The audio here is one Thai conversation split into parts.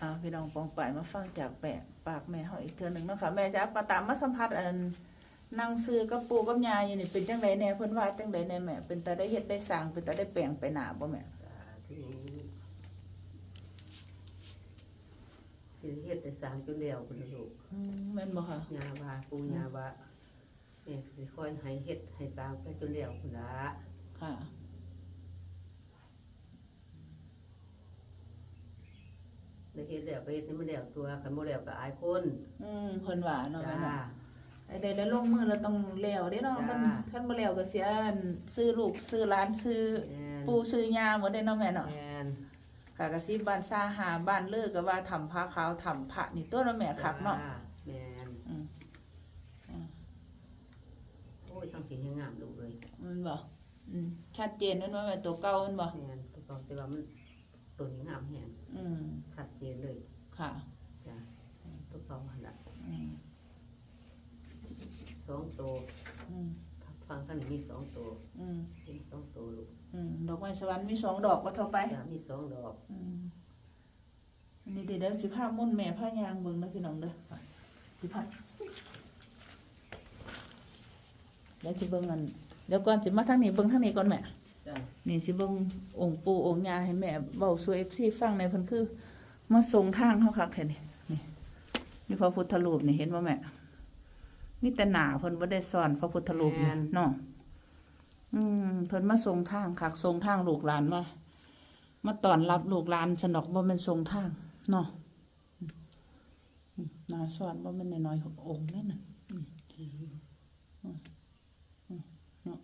อ่าพี่น้องปองไปายมาฟังจากแปะปากแม่เฮาอีกเทื่อหนึงเนาะค่ะแม่จ๋าประตามมาสัมผัสอันนั่งซื้อกับปู่กับยายอยู่นี่เป็นจังไดแน่เพิ่นว่าจังไดแน่แม่เป็นตาได้เฮ็ดได้สร้างเป็นตาได้แปลงไปหน้าบ่แม่สาธุสิเฮ็ดแต่สร้างจนแล้วพุ่นน่ะลูกอืมแม่นบ่ค่ะยาว่าปูยาว่าแม่สิคอยให้เฮ็ดให้สร้างไปจนแล้วพุ่นละค่ะ ได้เฮ็ดแล้วก็เฮ็ดให้มันแล้วตัวคันบ่แล้วก็อายคน อืมเพิ่นว่าเนาะจ้า แม่เนาะไอ้ได้แล้วลงมือแล้วต้องแล้วเด้เนาะจ้าคันคันบ่แล้วก็เสียอันซื้อลูกซื้อหลานซื้อแม่นปู่ซื้อยาหมดได้เนาะแม่เนาะ แม่นค่ะก็สิบ้านซาหาบ้านเลิกก็ว่าทำผ้าขาวทำพระนี่ตัวเนาะแม่คักเนาะจ้แม่นอืมอืมโอ้ยทั้งสียังงามลูกเลยมันบ่อืมชัดเจนแม่นว่าแม่ตัวเก่าแม่นบ่แม่นตัวตอนแต่ว่ามัน ตัวนี้งามแฮงอืมชัดเจนเลยค่ะจ้ะตัวเก่าหั่นล่ะอืมสองตัวอืมฟังข้างนี้มีสองตัวอืมเป็นสองตัวลูกอืมดอกไม้สวรรค์มีสองดอกว่าเท่าไปจ้ะมีสองดอกอืมอันนี้เดี๋ยวสิพามุ่นแม่พายางเบิ่งนะพี่น้องเด้อสิพาเดี๋ยวสิเบิ่งอันเดี๋ยวก่อนสิมาทางนี้เบิ่งทางนี้ก่อนแม่จ้ะ นี่สิเบิ่งองค์ปู่องค์ย่าให้แม่เว้าสู่ FC ฟังในอยเพิ่นคือ มาส่งทางเฮาคักแท้นี่นี่นี่พระพุทธรูปนี่เห็นบ่แม่มีแต่หน้าเพิ่นบ่ได้ซ่อนพระพุทธรูปนี่เนาะอืมเพิ่นมาส่งทางคักส่งทางลูกหลานมามาต้อนรับลูกหลานสนอกบ่แม่นส่งทางเนาะอืมอืมหน้าซ่อนบ่แม่นน้อยๆองค์นั่นน่ะอืมอืมอืมเนาะ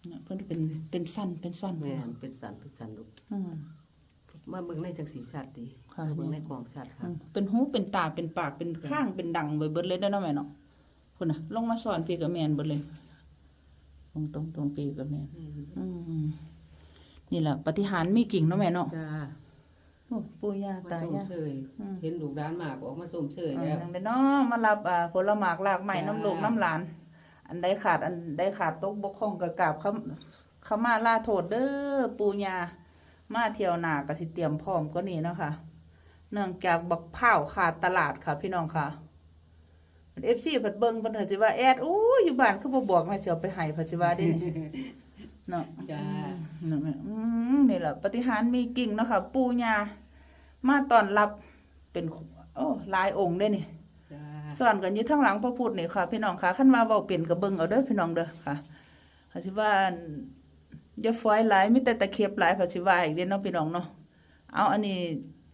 เนี่ยเพิ่นเป็นเป็นสั้นเป็นสั้นแม่นเป็นสันเป็นสันลูกอืม มาเบิ่งในจังสีชัดดีค่ะมาเบิ่งในกล่องชัดอืค่ะมเป็นหูเป็นตาเป็นปากเป็นข้างเป็นดังไปเบิดเลยได้อเนาะแม่เนาะพุ่นน่ะลงมาสอนพี่กับแม่นเบิดเลย ตรงตรงตรงพี่กับแม่นอืมนี่แหละปฏิหารย์มีกิ่งเนาะแม่เนาะจ้าโอ้ปู่ย่ามาตาส่งย่าเฉยอืม เห็นลูกด้านมากออกมาส่งเฉยอ่าแล้วจังได้เนาะมารับอ่าผลหมากลากไม้จ้าน้ำลูกน้ำหลาน อันใดขาดอันใดขาดตกบกพร่องก็กราบเขาเขามาลาโทษเด้อปู่ย่ามาเที่ยวหน้าก็สิเตรียมพร้อมก็นี่เนาะค่ะเนื่องจากบักพร้าวขาดตลาดค่ะ พี่น้องค่ะเอฟซีเพิ่นเบิ่งเพิ่นเถอะสิว่าแอดโอ้ยอยู่บ้านคือบ่บอกให้สิเอาไปให้เพิ่นสิว่าเด้นี่เนาะจ้านั่นแหละอืมนี่แหละปฏิหารย์มีกิ่งเนาะค่ะ ปู่ย่ามาต้อนรับเป็นโอ้หลายองค์เด้นี่จ้า สอนกันอยู่ทั้งหลังพระพุทธนี่ค่ะ พี่น้องค่ะขั้นมาเว้าเป็นกับเบิ่งเอาเด้อพี่น้องเด้อค่ะเขาสิว่าอั่นอย่าฟอยหลายมีแต่ตะเข็บหลายเขาสิว่าอีกเด้อเนาะพี่น้องเนาะเอาอันนี้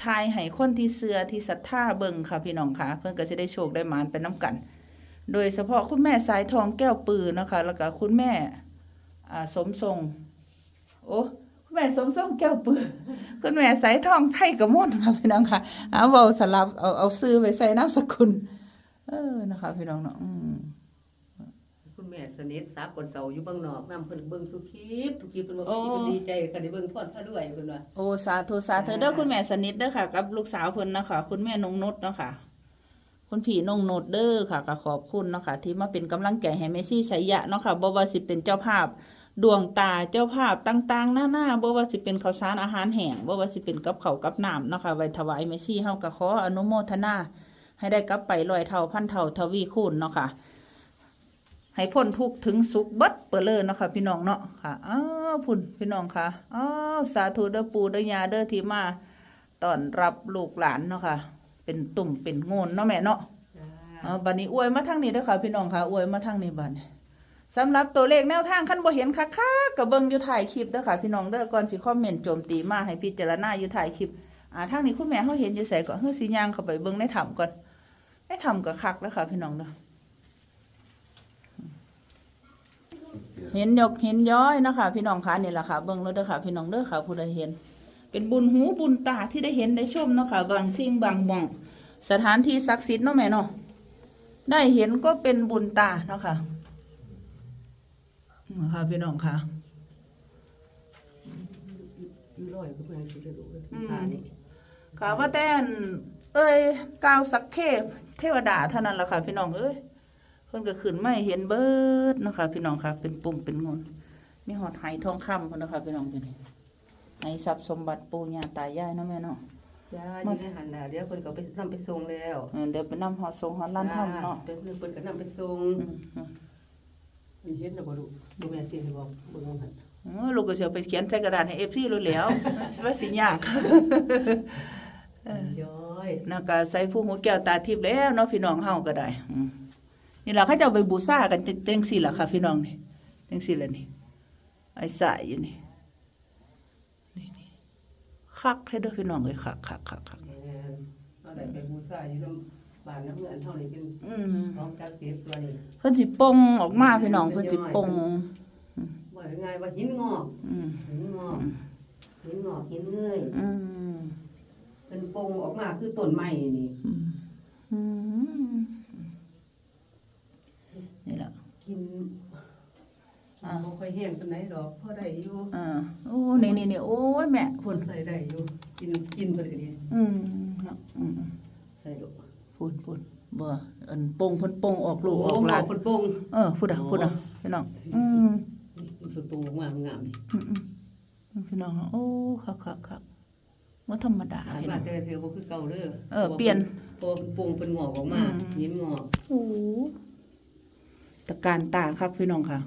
ทายให้คนที่เชื่อที่ศรัทธาเบิ่งค่ะ พี่น้องค่ะ เพิ่อนก็สิได้โชคได้หมานไปนํกัน โดยเฉพาะคุณแม่สายทองแก้วปืนนะคะ แล้วก็คุณแม่อ่าสมทรง โอ้คุณแม่สมทรงแก้วปืนคุณแม่สายทองไทยกระมวลค่ะพี่น้องค่ะเอาเว้าสลับเอาเอาซื้อไปใส่นามสกุล เออนะคะ พี่น้องเนาะอืมคุณแม่สนิทสากลเสาอยู่เบิ่งนอกนำเพิ่นเบิ่งทุกคลิปทุกคลิปเพิ่นว่าเพิ่นดีใจค่ะได้เบิ่งพรพระด้วยเพิ่นว่าโอ้สาธุสาธุเด้อคุณแม่สนิทเด้อค่ะ กับลูกสาวเพิ่นเนาะค่ะคุณแม่นงนุชเนาะค่ะคุณพี่นงนุชเด้อค่ะก็ขอบคุณเนาะค่ะที่มาเป็นกำลังใจให้แม่ชีชัยยะเนาะค่ะบ่ว่าสิเป็นเจ้าภาพ ดวงตาเจ้าภาพต่างๆ หน้าๆบ่ว่าสิเป็นข้าวสารอาหารแห้งบ่ว่าสิเป็นกับข้าวกับน้ำเนาะค่ะไว้ถวายแม่ชีเฮาก็ขออนุโมทนา ให้ได้กลับไปร้อยเท่าพันเท่าทวีคูณเนาะค่ะ ให้พ้นทุกข์ถึงสุขเบัดเปอเลยเนาะค่ะพี่น้องเนาะค่ะอ้าวพุ่นพี่น้องค่ะอ้าวสาธุเด้อปู่เด้อยาเด้อที่มาต้อนรับลูกหลานเนาะค่ะ เป็นตุ่มเป็นโงนเนาะแม่เนาะจ้าเอาบัดนี้อวยมาทางนี้เด้อค่ะพี่น้องค่ะอวยมาทางนี้บัดนี้สำหรับตัวเลขแนวทางคันบ่เห็นคักๆก็เบิ่งอยู่ถ่ายคลิปเด้อค่ะ พี่น้องเด้อก่อนสิคอมเมนต์โจมตีมาให้พิจารณาอยู่ถ่ายคลิปอ่าทางนี้คุณแม่เขาเห็นอยู่ไสก็เฮือสิย่างเข้าไปเบิ่งในถ้ำก่อน ในถ้ำก็คักแล้วค่ะพี่น้องเด้อเห็นยกเห็นย้อยเนาะคะพี่น้องคะนี่แหละค่ะเบิ่งแล้วเด้อค่ะ พี่น้องเด้อค่ะผู้ใดเห็น เป็นบุญหูบุญตาที่ได้เห็นได้ชมเนาะค่ะบางสิ่งบางหม่อง สถานที่ศักดิ์สิทธิ์เนาะแม่เนาะได้เห็นก็เป็นบุญตาเนาะค่ะนะคะพี่น้องค่ะมีรอยก็เพิ่นสิได้ลูกเลยอืมขานี่ค่ะว่าแต่น เอ้ยกาวสักเคเทวดาเท่านั้นแหละค่ะ พี่น้องเอ้ยเพิ่นก็ขึ้นไม่เห็นเบิดเนาะค่ะพี่น้องค่ะ เป็นปุ่มเป็นงนมีหอดไหทองคำพุ่นนะคะพี่น้องอยู่นี่ไหทรัพย์สมบัติปู่ย่าตายายเนาะแม่เนาะจ้าอยู่ในหันน่ะเดี๋ยวเพิ่นก็ไปนำไปส่งแล้วเออเดี๋ยวไปนำหอดทรงหอดล้านถ้ำเนาะจ้เป็นเพิ่นก็นำไปส่งอืมอืมมีเฮ็ดน่ะบ่ลูกดูแม่สิให้บอกเบิ่งเอาหั่นเออลูกก็สิเอาไปเขียนใส่กระดาษให้ FC รู้แล้วสิว่าสิยากย้ อยนะก็ใส่ผู้หูแก้วตาทิพย์แล้วเนาะพี่น้องเฮาก็ได้อืมนี่ล่ะเขาจะเอาไปบูชากันจังซี่ล่ะค่ะ พี่น้องนี่จังซี่ล่ะนี่ไอ้สายอยู่นี่นี่นี่คักแท้เด้อพี่น้องเอ้ยคักคักคักคักแม่นเอาได้ไปบูชาอยู่นำบ้านน้ำเงินเฮานี่เป็นอืมของจักดิ์สิทธิ์ตัวนี้เพิ่นสิปลงออกมาพี่น้องเพิ่นสิปลงว่ายังไงว่าหินงอกอืมหินงอกหินงอกหินเงยอืม เป็นโปงออกมาคือต้นไม้นี่อืมอืมนี่ล่ะกินอ่าบ่ค่อยแห้งปานใดดอกพอได้อยู่อ่าโอ้นี่นี่นี่โอ้ยแม่คพุ่นนใส่ได้อยู่กินกินเพิ่นก็ดีอืมเนาะอืมใส่ลูกพุ่นพุ่นบ่อันปลงเพิ่นปลงออกลูกออกหลานเพิ่นโปงเออพุ่นอะพุ่นอะพี่น้องอืมนี่เพิ่นโปงออกมางามนี่อืมอืมอืมพี่น้องโอ้คักคักคัก บ่ธรรมดาหายพี่มาน้องแต่เทื่อบ่คือเก่าเด้อเออเปลี่ยนพอเพิ่นโปงเพิ่นงอกออกมาอืมหินงอกโอ้ตะการตาคักพี่น้องค่ะ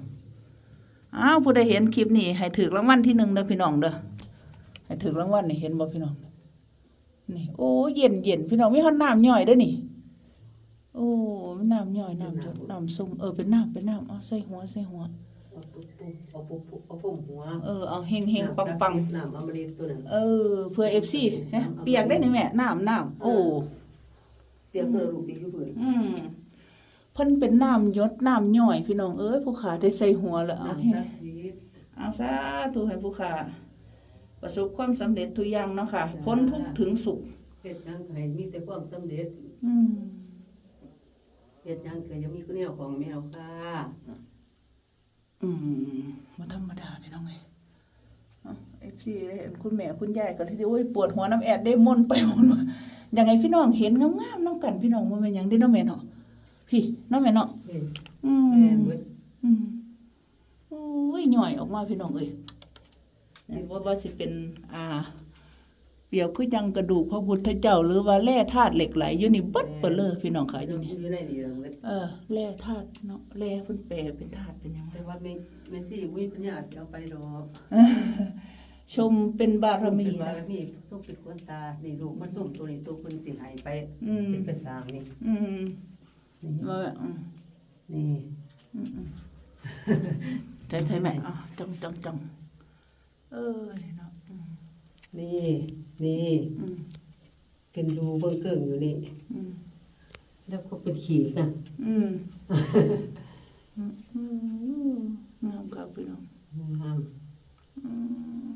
อ้าวผู้ใดเห็นคลิปนี้ให้ถูกรางวัลที่หนึ่งเด้อพี่น้องเด้อให้ถูกรางวัลนี่เห็นบ่พี่น้องนี่โอ้เย็นเย็นพี่น้องมีฮอดน้ำย่อยเด้อนี่ โอ้น้ำย่อยน้ำหยดน้ำซุ่มเออเป็นน้ำเป็นน้ำเอาใส่หัวใส่หัว เอาปุ๊บปุ๊บเอาปุ๊บปุ๊บเอาปุ่มหัวเออเอาเฮงเฮงปังปังน้ำอมฤตตัวนั้นเออเพื่อเอฟซีเปียกได้นี่แม่น้ำน้ำโอ้เตรียมตัวลูกดีอยู่เพิ่นอืมเพิ่นเป็นน้ำหยดน้ำย่อย พี่น้องเอ้ยผู้ขาได้ใส่หัวแล้วเอาน้ำให้ศักดิ์สิทธิ์เอาซาถูกให้ผู้ขาประสบความสำเร็จทุกอย่างเนาะค่ะพ้นทุกข์ถึงสุขเฮ็ดหยังก็ให้มีแต่ความสำเร็จอืมเฮ็ดหยังก็อย่ามีคนแนวของแมวค่ะ อืมบ่ธรรมดาพี่น้องเอ้ยเอฟซีเลยคุณแม่คุณยายก็ที่โอ้ยปวดหัวน้ำแอดได้ม่นไปหมดว่ายังไงพี่น้องเห็นงามๆน้ำกันพี่น้องมันเป็นยังได้น้องแม่เนาะพี่น้องแม่เนาะอืแมนเบิดอืมอุ้ยหน่อยออกมาพี่น้องเอ้ยว่าว่าสิเป็น อ่า เปรียบคือยังกระดูกพระพุทธเจ้า หรือว่าแร่ธาตุเหล็กไหลอยู่นี่เบิดเปดเลยพี่น้องค่ะอยู่นี่อยู่ในนี่ล่ะเบิดเออแร่ธาตุเนาะแร่เพิ่นแปลเป็นธาตุเป็นหยังไงแต่ว่าแม่แม่สิบ่มีปัญญาสิเอาไปดอกชมเป็นบารมีเป็นบานะรมีส่งเป็นคนตานี่ลูกมันส่งตัวนี้ตัวเพิ่นสิให้ไปอืมเป็นกระสร้างนี่อืมนี่ว่าอืมนี่อืมอืมใช่ใช่ไหมอะจังจังจังเออเนาะอืม นี่นี่อืมเป็นรูเบิ่งเกิ่งอยู่นี่อืมแล้วก็เป็นขีดนะอืมอืมอืมงามครับพี่น้องงามอืม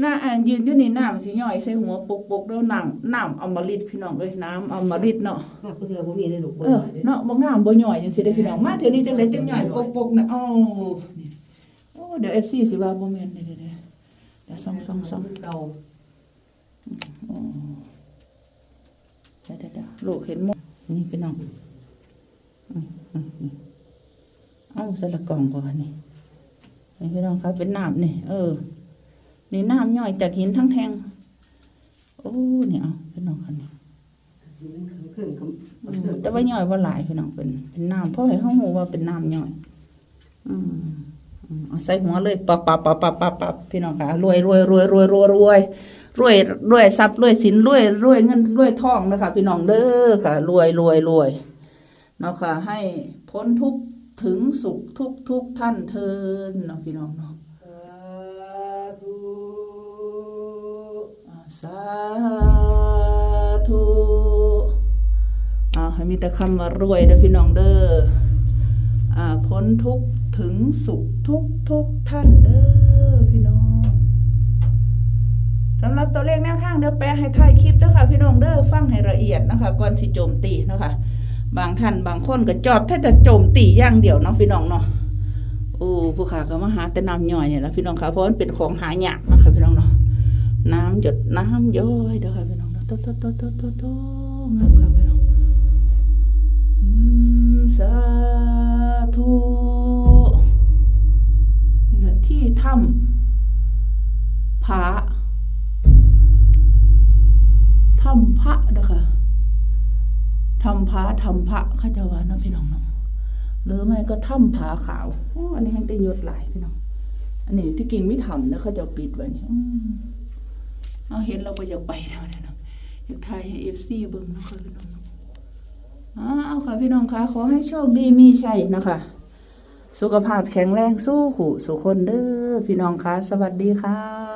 หน้าอ่านยืนอยู่ในน้ำสิย่อยใส่หัวปกปกๆแล้วน้ำน้ำอมฤตพี่น้องเอ้ยน้ำอมฤตเนาะหากเพื่อบ่มีได้ลูกบ่เออได้เนาะบ่งามบ่ย่อยจังซี่เด้อพี่น้องมาเทื่อนี้จังได๋จังย่อยปกปกๆนะอ้าวนี่โอ้เดี๋ยว FC สิว่าบ่แม่นเด้ ส่องส่องส่องเก่าอ๋อเดี๋ยวเดี๋ยวเดี๋ยวลูกเห็นหมดนี่พี่น้องอืมอืมอืมเอ้าใส่ละกล่องก่อนนี่นี่พี่น้องครับเป็นน้ำนี่เออ นี่น้ำย่อยจากหินทั้งแทงโอ้เนี่ยเอาพี่น้องคันนี้เครื่องคอืมแต่ว่าย่อยว่าหลายพี่น้องเป็นเป็นน้ำเพราะให้เขาหูว่าเป็นน้ำย่อย อืมอืม เอาใส่หัวเลยปับปับปับปับปับปับพี่น้องค่ะรวยรวยรวยรวยรวยรวยรวยรวยทรัพย์รวยสินรวยรวยเงินรวยทองนะคะพี่น้องเด้อค่ะ รวยรวยรวยเนาะค่ะ ให้พ้นทุกข์ถึงสุขทุกทุกท่านเทินเนาะพี่น้องเนาะสาธุอ่าสาธุอ่าให้มีแต่คำว่ารวยเด้อพี่น้องเด้ออ่าพ้นทุกข์ ถึงสุขทุกทุกท่านเด้อพี่น้องสำหรับตัวเลขแนวทางเดี๋ยวแปลให้ท้ายคลิปเด้อค่ะ พี่น้องเด้อฟังให้ละเอียดนะคะก่อนสิโจมตีนะคะบางท่านบางคนก็จอบถ้าจะโจมตีอย่างเดียวเนาะพี่น้องเนาะโอ้ผู้ขาก็มาหาแต่น้ำย่อยเนี่ยแหละพี่น้องค่ะเพราะมันเป็นของหายากนะคะพี่น้องเนาะน้ำหยดน้ำย้อยเด้อค่ะพี่น้องเด้อโตโตโตโตโตโตงามค่ะพี่น้องำพระข้าเจ้าว่านะพี่น้องเนาะหรือไม่ก็ถ้ำผาขาวโอ้อันนี้แห้งเตยศหลายพี่น้อง อันนี้ที่กิ่งไม่ทำนะเขาเจะปิดไว้นี่อืมเอาเห็นเราไปอยากไปแล้วเนี่ยเนาะอยากถ่ายให้เอฟซีเบิ่งนะค่ะพี่น้องเอ้าวค่ะพี่น้องคะขอให้โชคดีมีชัยนะคะ สุขภาพแข็งแรงสู้ขู่สุคนเด้อพี่น้องคะสวัสดีค่ะ